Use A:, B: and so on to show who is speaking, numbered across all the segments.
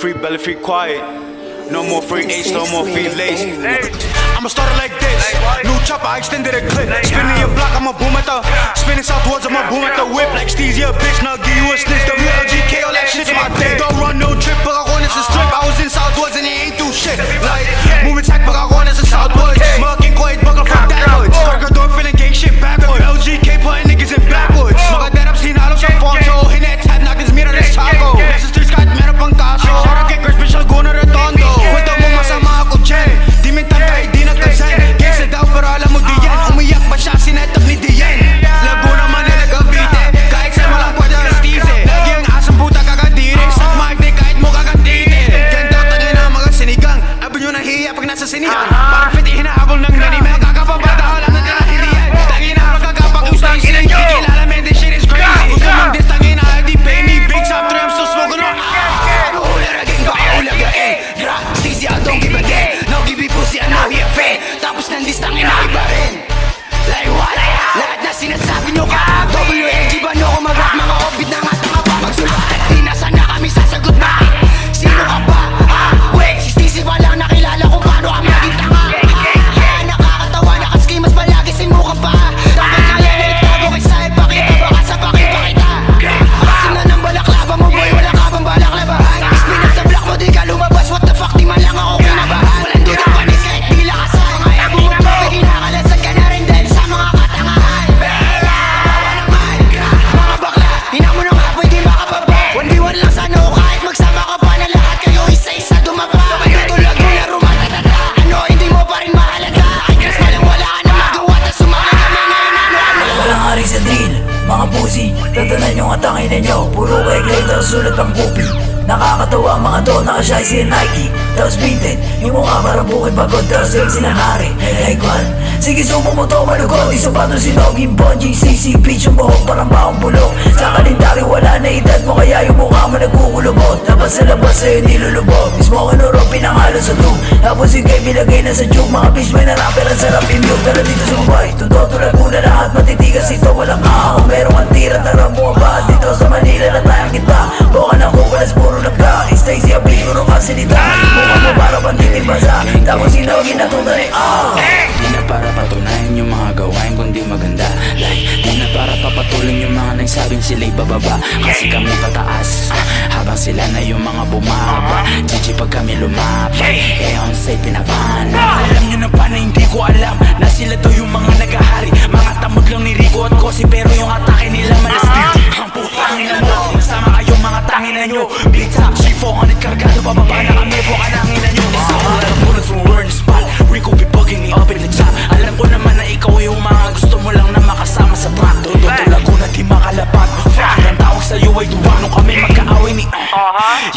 A: Free belly, free quiet. No more free H, no more free lace. I'ma start it like this. New chopper, I extended a clip. Spinning your block, I'ma boom at the. Spinning southwards, I'ma boom at the whip. Like Steez, yeah, bitch, nasa sinihan. Parang pwede hinahabol ng nanime. Magkakapabata, alam na kanahindihan. Tangin na magkakapag ustang sila. Kikilala, man, this shit is crazy. Gusto mong diss, tangin na, di pay me. Big three, I'm still smoking on.
B: Ular again, baka ulagain Gra, Stacey, I don't give a damn No give me pussy, I know he a fan Tapos ng listang ina iba rin Like what? Lahat na sinasabi nyo ka WLG
C: Tatanan yung atangin ninyo. Puro kay glitter, sulat ang kopi Nakakatawa ang mga to, nakashay si Nike. Tapos painted, yung mukha parang bukid pagod Tapos yung sinanari, hey like one Sige sumo mo to, malugod. Di sapato si Noging Bonjing CC Beach yung buhok parang baong bulok. Sa kalendaryo wala na edad mo Kaya yung mukha mo nagkukulubot Dapat sa labas sa'yo nilulubog. Mismo ko nuro pinangalo sa tube Tapos yung kay bilagay na sa tube Mga bitch may narapper ang sarap imute Tara dito sa mabay, tundo tulad muna lahat Matitigas ito, walang ahong Meron kang tira, tara bumaba Dito sa Manila na tayong kita
D: nagsabing sila'y bababa Kasi kami kataas ah, Habang sila na yung mga bumaba GG pag kami lumapag Eh on site pinapana Alam nyo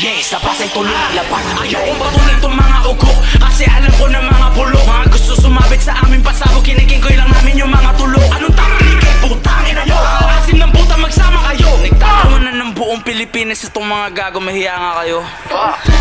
D: Yeah, sa pasay tuloy ang lapat Ayaw kong patuloy itong mga ugo Kasi alam ko na mga pulo Mga gusto sumabit sa aming pasabog Kiniking ko lang namin yung mga tulo. Anong taktik eh, putang ina nyo? Asim ng puta magsama kayo. Nagtatawa na ng buong Pilipinas Itong mga gago, mahiya nga kayo. Fuck